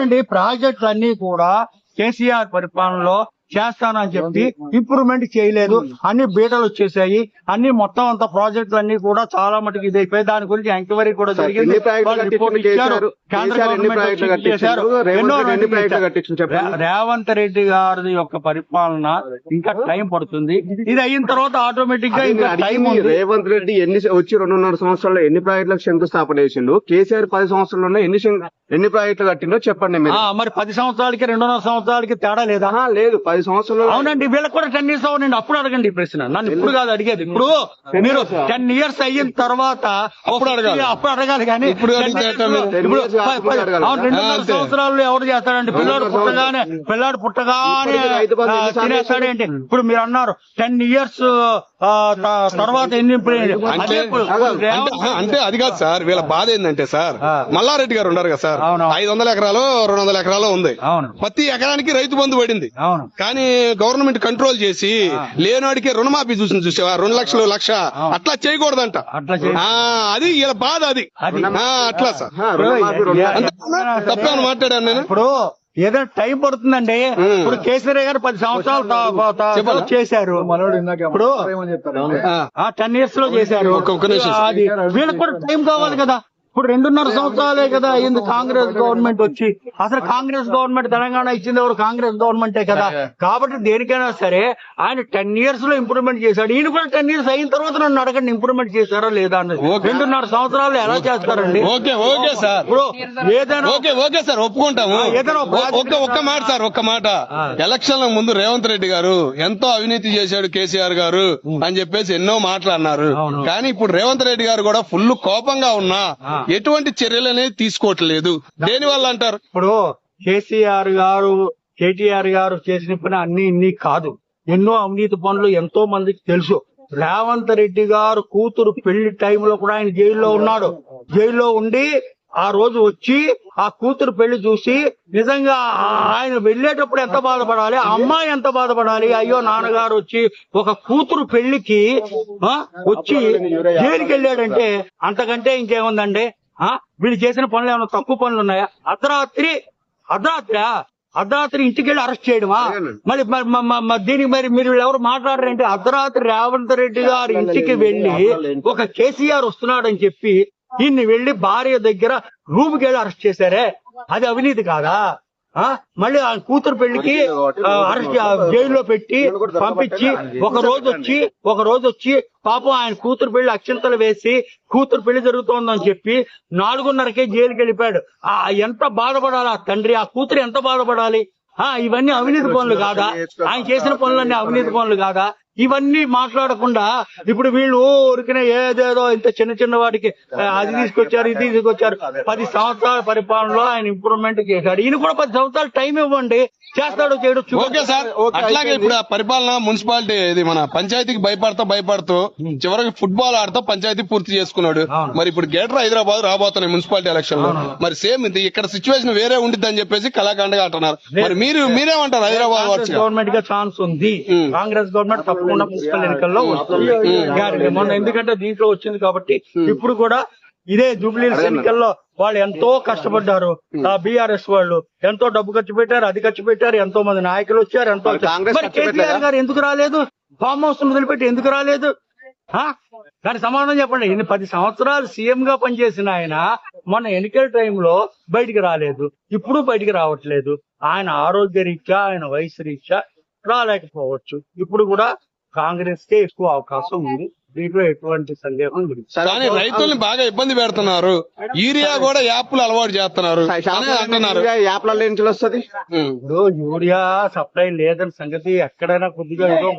అవునండి ప్రాజెక్టులు అన్ని కూడా కేసీఆర్ పరిపాలనలో చేస్తానని చెప్పి ఇంప్రూవ్మెంట్ చేయలేదు. అన్ని బీటలు వచ్చేసాయి. అన్ని మొత్తం అంత ప్రాజెక్టులు అన్ని కూడా చాలా మటుకు ఇదైపోయి దాని గురించి ఎంక్వైరీ కూడా జరిగింది? రేవంత్ రెడ్డి గారి యొక్క పరిపాలన ఇంకా టైం పడుతుంది. ఇది అయిన తర్వాత ఆటోమేటిక్గా ఇంకా టైం రేవంత్ రెడ్డి ఎన్ని వచ్చి రెండున్నర సంవత్సరాల్లో ఎన్ని ప్రాజెక్టులకు శంకుస్థాపన చేసిండు? కేసీఆర్ పది సంవత్సరాల్లో ఎన్ని ఎన్ని ప్రాజెక్టులు కట్టిండో చెప్పండి మీరు. ఆ, మరి పది సంవత్సరాలకి రెండున్నర సంవత్సరాలకి తేడా లేదా? ఆహా, లేదు పది సంవత్సరాలు. అవునండి వీళ్ళకి కూడా టెన్ ఇయర్స్ అవునండి అప్పుడు అడగండి ఈ ప్రశ్న. నన్ను ఇప్పుడు కాదు అడిగేది. ఇప్పుడు మీరు టెన్ ఇయర్స్ అయిన తర్వాత అప్పుడు అడగాలి. అప్పుడు అడగాలి కానీ ఇప్పుడు 10 అడిగితే years ఎట్లా? లో- మీరు? Ten ఇప్పుడు years ప- కాకముందే ప- అడగాలి. అవును, రెండున్నర అంతే. సంవత్సరాలు ఎవరు చేస్తాడండి పిల్లాడు పుట్టగానే పిల్లాడు పుట్టగానే ఇప్పటికి రైతు బంధు ఆ, ఎన్నిసార్లు తినేస్తాడేంటి? ఇప్పుడు మీరు అన్నారు టెన్ ఇయర్స్ తర్వాత ఎన్ని అంటే అదే కాదు సార్ వీళ్ళ బాధ ఏంటంటే సార్. మల్లారెడ్డి గారు ఉన్నారు కదా సార్. ఐదు వందల ఎకరాలు రెండు వందల ఎకరాలు ఉంది. అవును. ప్రతి ఎకరానికి రైతు బంధు పడింది. అవును. కానీ గవర్నమెంట్ కంట్రోల్ చేసి లేనాడికి రుణమాఫీ చూసింది చూసావా? రెండు లక్షలు లక్ష. అట్లా చేయకూడదంట. అట్లా చేయ ఆ, అది వీళ్ళ బాధ అది. అట్లా సార్. తప్పేమని మాట్లాడాను నేను. ఇప్పుడు ఏదైనా టైం పడుతుందండి. ఇప్పుడు కేసీఆర్ గారు పది సంవత్సరాలు? చేశారు. ఇప్పుడు ఆ, టెన్ ఇయర్స్లో చేశారు. అది వీళ్ళకి కూడా టైం కావాలి కదా. ఇప్పుడు రెండున్నర సంవత్సరాలే కదా అయింది కాంగ్రెస్ గవర్నమెంట్ వచ్చి. అసలు కాంగ్రెస్ గవర్నమెంట్ తెలంగాణ ఇచ్చింది ఎవరు? కాంగ్రెస్ గవర్నమెంటే కదా. కాబట్టి దేనికైనా సరే ఆయన టెన్ ఇయర్స్లో ఇంప్రూవ్మెంట్ చేశాడు. ఈయన కూడా టెన్ ఇయర్స్ అయిన తర్వాత నన్ను అడగండి ఇంప్రూవ్మెంట్ చేశారా లేదా అన్నది. రెండున్నర సంవత్సరాలు ఎలా చేస్తారండి? Okay okay sir. ఇప్పుడు ఏదైనా ఓకే ఓకే సార్ ఒప్పుకుంటాము. ఏదైనా ఒక్క మాట సార్ ఒక్క మాట. ఎలక్షన్ ముందు రేవంత్ రెడ్డి గారు ఎంతో అవినీతి చేశాడు కేసీఆర్ గారు అని చెప్పేసి ఎన్నో మాటలు అన్నారు. కానీ ఇప్పుడు రేవంత్ రెడ్డి గారు కూడా ఫుల్ కోపంగా ఉన్నా ఎటువంటి చర్యలు అనేది తీసుకోవట్లేదు దేని వల్ల అంటారు? ఇప్పుడు కేసీఆర్ గారు కేటీఆర్ గారు చేసిన పని అన్ని ఇన్ని కాదు. ఎన్నో అవినీతి పనులు ఎంతో మందికి తెలుసు. రేవంత్ రెడ్డి గారు కూతురు పెళ్ళి టైంలో కూడా ఆయన జైల్లో ఉన్నాడు. జైల్లో ఉండి ఆ రోజు వచ్చి ఆ కూతురు పెళ్ళి చూసి నిజంగా ఆయన వెళ్ళేటప్పుడు ఎంత బాధపడాలి? అమ్మాయి ఎంత బాధపడాలి? అయ్యో నాన్నగారు వచ్చి ఒక కూతురు పెళ్ళికి ఆ, వచ్చి దేనికి వెళ్ళాడంటే అంతకంటే ఇంకేముందండి? ఆ వీళ్ళు చేసిన పనులు ఏమైనా తక్కువ పనులు ఉన్నాయా? అర్ధరాత్రి అర్ధరాత్రి? అర్ధరాత్రి ఇంటికి వెళ్ళి అరెస్ట్ చేయడమా? మరి మ- దీనికి మరి మీరు ఎవరు మాట్లాడారంటే అర్ధరాత్రి రేవంత్ రెడ్డి గారి ఇంటికి వెళ్ళి ఒక కేసీఆర్ వస్తున్నాడని చెప్పి ఈయన్ని వెళ్ళి భార్య దగ్గర రూమ్కి వెళ్ళి అరెస్ట్ చేశారే? అది అవినీతి కాదా? ఆ? మళ్ళీ ఆ కూతురు పెళ్ళికి అరెస్ట్ జైల్లో పెట్టి పంపించి ఒక రోజు వచ్చి ఒక రోజు వచ్చి పాపం ఆయన కూతురు పెళ్ళి అక్షంతలు వేసి కూతురు పెళ్ళి జరుగుతోందని చెప్పి నాలుగున్నరకే జైలుకి వెళ్ళిపోయాడు. ఆ ఎంత బాధపడాలి ఆ తండ్రి? ఆ కూతురు ఎంత బాధపడాలి? ఆ ఇవన్నీ అవినీతి పనులు కాదా? ఆయన చేసిన పనులన్నీ అవినీతి పనులు కాదా? ఇవన్నీ మాట్లాడకుండా ఇప్పుడు వీళ్ళు ఊరికనే ఏదేదో ఇంత చిన్న చిన్న వాటికి అది తీసుకొచ్చారు ఇది తీసుకొచ్చారు. పది సంవత్సరాల పరిపాలనలో ఆయన ఇంప్రూవ్మెంట్ చేశాడు. ఈయన కూడా పది సంవత్సరాలు టైం ఇవ్వండి. చేస్తాడు చేయడు ఓకే సార్. అట్లాగే ఇప్పుడు ఆ పరిపాలన మున్సిపాలిటీ ఇది మన పంచాయతీకి భయపడతా భయపడుతూ చివరికి ఫుట్బాల్ ఆడుతూ పంచాయతీ పూర్తి చేసుకున్నాడు. మరి ఇప్పుడు గ్రేటర్ హైదరాబాద్ రాబోతున్నాయి మున్సిపాలిటీ ఎలక్షన్లో మరి సేమ్ ఇది ఇక్కడ సిచ్యువేషన్ వేరే ఉండిద్ది అని చెప్పేసి కళాఖండగా అంటున్నారు. మరి మీరు మీరేమంటారు హైదరాబాద్ గవర్నమెంట్గా ఛాన్స్ ఉంది. కాంగ్రెస్ గవర్నమెంట్ తప్పకుండా మున్సిపల్ ఎన్నికల్లో వస్తుంది. గ్యారెంటీ మొన్న ఎందుకంటే దీంట్లో వచ్చింది కాబట్టి ఇప్పుడు కూడా ఇదే జూబ్లీ ఎన్నికల్లో వాళ్ళు ఎంతో కష్టపడ్డారు. ఆ బీఆర్ఎస్ వాళ్ళు ఎంతో డబ్బు ఖర్చు పెట్టారు అది ఖర్చు పెట్టారు ఎంతో మంది నాయకులు వచ్చారు ఎంతో మరి కేసీఆర్? గారు ఎందుకు రాలేదు? ఫామ్ హౌస్ వదిలిపెట్టి ఎందుకు రాలేదు? ఆ? దానికి సమాధానం చెప్పండి. ఇన్ని పది సంవత్సరాలు సీఎం గా పనిచేసిన ఆయన మొన్న ఎన్నికల టైంలో బయటికి రాలేదు. ఇప్పుడు బయటికి రావట్లేదు. ఆయన ఆరోగ్య రీత్యా ఆయన వయసు రీత్యా రాలేకపోవచ్చు. ఇప్పుడు కూడా కాంగ్రెస్ కే ఎక్కువ అవకాశం ఉంది. దీంట్లో ఎటువంటి సందేహం లేదు. కానీ రైతుల్ని బాగా ఇబ్బంది పెడుతున్నారు. యూరియా కూడా యాప్లు అలవాటు చేస్తున్నారు. అని అంటున్నారు. యాప్లలో నుంచి వస్తుంది. ఇప్పుడు యూరియా సప్లై లేదని సంగతి ఎక్కడైనా కొద్దిగా ఏదో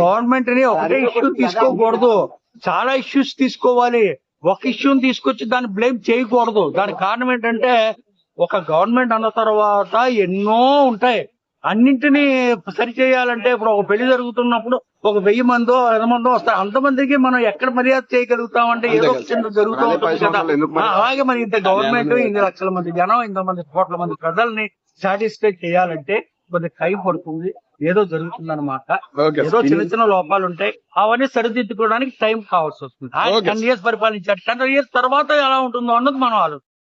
గవర్నమెంట్ని ఒకటే ఇష్యూ తీసుకోకూడదు. చాలా ఇష్యూస్ తీసుకోవాలి. ఒక ఇష్యూని తీసుకొచ్చి దాన్ని బ్లేమ్ చేయకూడదు. దానికి కారణం ఏంటంటే ఒక గవర్నమెంట్ అన్న తర్వాత ఎన్నో ఉంటాయి. అన్నింటినీ సరి చేయాలంటే ఇప్పుడు ఒక పెళ్ళి జరుగుతున్నప్పుడు ఒక వెయ్యి మందో ఐదు మందో వస్తారు. అంతమందికి మనం ఎక్కడ మర్యాద చేయగలుగుతామంటే ఏదో ఒక చిన్న జరుగుతూ ఉంటుంది కదా. అలాగే మరి ఇంత గవర్నమెంట్ ఇన్ని లక్షల మంది జనం ఇంత మంది కోట్ల మంది ప్రజల్ని సాటిస్ఫై చేయాలంటే కొద్ది టైం పడుతుంది. ఏదో జరుగుతుందన్నమాట. ఓకే. ఏదో చిన్న చిన్న లోపాలు ఉంటాయి అవన్నీ సరిదిద్దుకోవడానికి టైం కావాల్సి వస్తుంది. టెన్ ఇయర్స్ పరిపాలించారు. టెన్ ఇయర్స్ తర్వాత ఎలా ఉంటుందో అన్నది మనం ఆలోచన